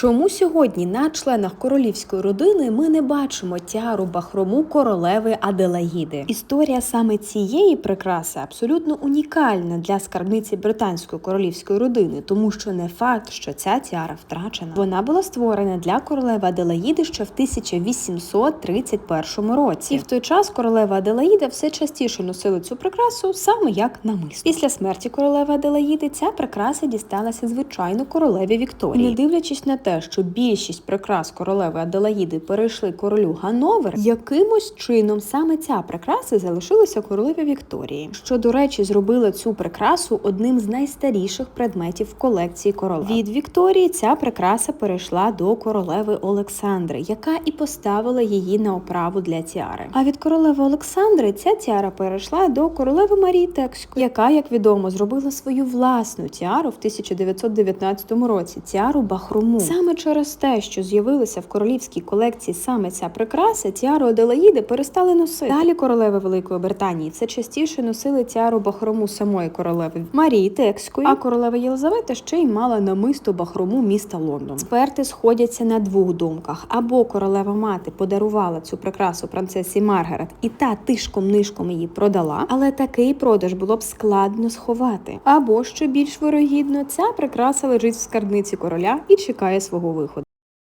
Чому сьогодні на членах королівської родини ми не бачимо тяру бахрому королеви Аделаїди? Історія саме цієї прикраси абсолютно унікальна для скарбниці британської королівської родини, тому що не факт, що ця тіара втрачена. Вона була створена для королеви Аделаїди ще в 1831 році. І в той час королева Аделаїда все частіше носила цю прикрасу саме як намисто. Після смерті королеви Аделаїди ця прикраса дісталася звичайно королеві Вікторії. Не дивлячись на те, що більшість прикрас королеви Аделаїди перейшли королю Гановер, якимось чином саме ця прикраса залишилася королеві Вікторії, що до речі зробила цю прикрасу одним з найстаріших предметів в колекції короля. Від Вікторії ця прикраса перейшла до королеви Олександри, яка і поставила її на оправу для тіари. А від королеви Олександри ця тіара перейшла до королеви Марії Текської, яка, як відомо, зробила свою власну тіару в 1919 році. Тіару Бахрому. Саме через те, що з'явилася в королівській колекції саме ця прикраса, тіару Аделаїди перестали носити. Далі королеви Великої Британії все частіше носили тіару Бахрому самої королеви Марії Текської, а королева Єлизавета ще й мала намисто Бахрому міста Лондон. Експерти сходяться на двох думках: або королева мати подарувала цю прикрасу принцесі Маргарет, і та тишком нишком її продала, але такий продаж було б складно сховати. Або що більш вирогідно, ця прикраса лежить в скарбниці короля і чекає свого виходу.